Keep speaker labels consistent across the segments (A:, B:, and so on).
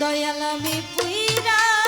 A: দয়াল আমি পুইরা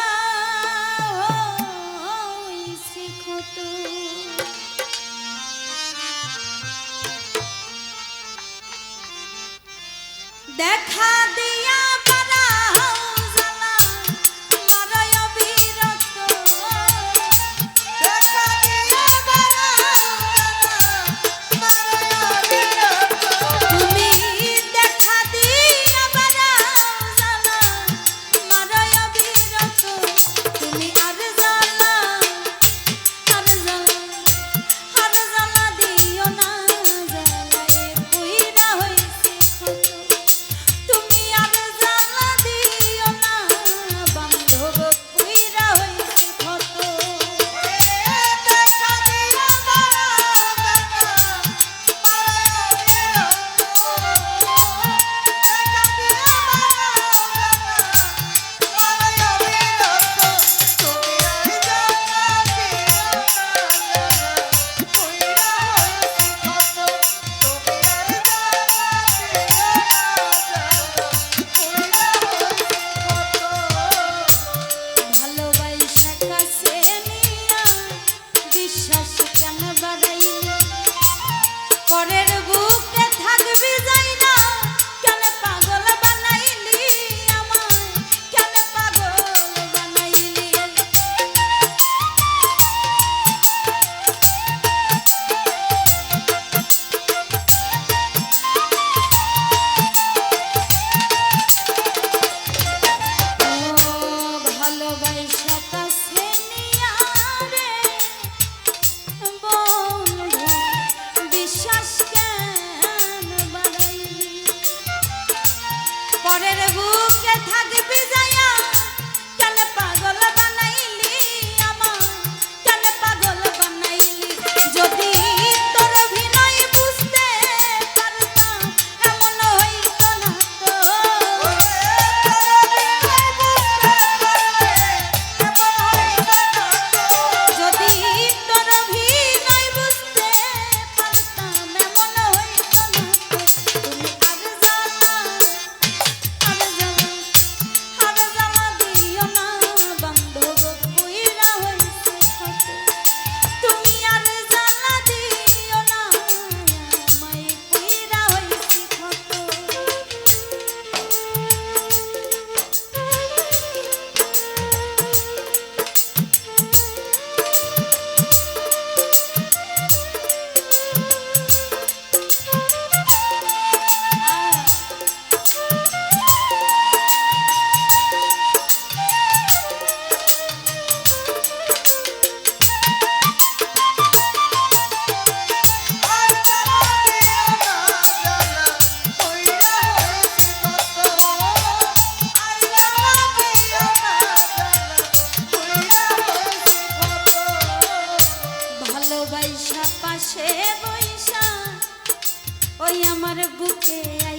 A: bouquet it.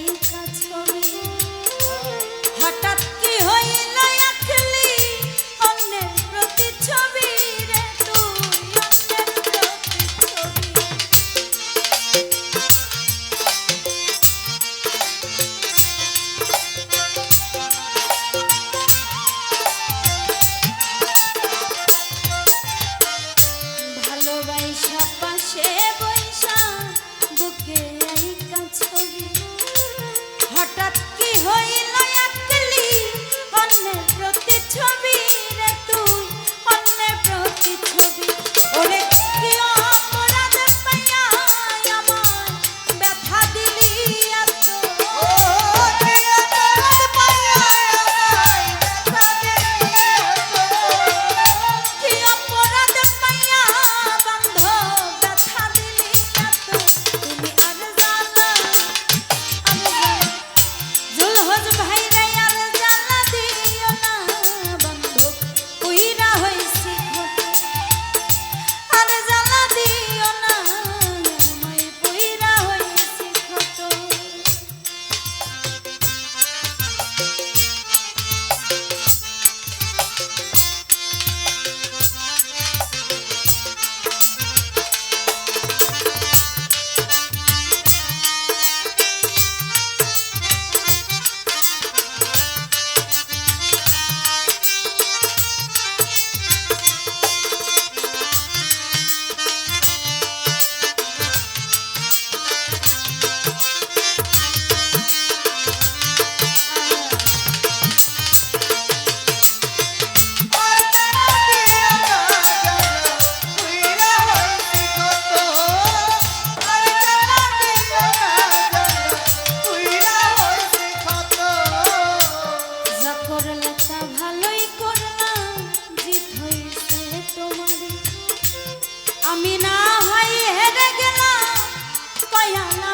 A: তা ভালোই করলা জিত হয়েছে তোমার আমি না হয় হেরে গেলাম কয়ালা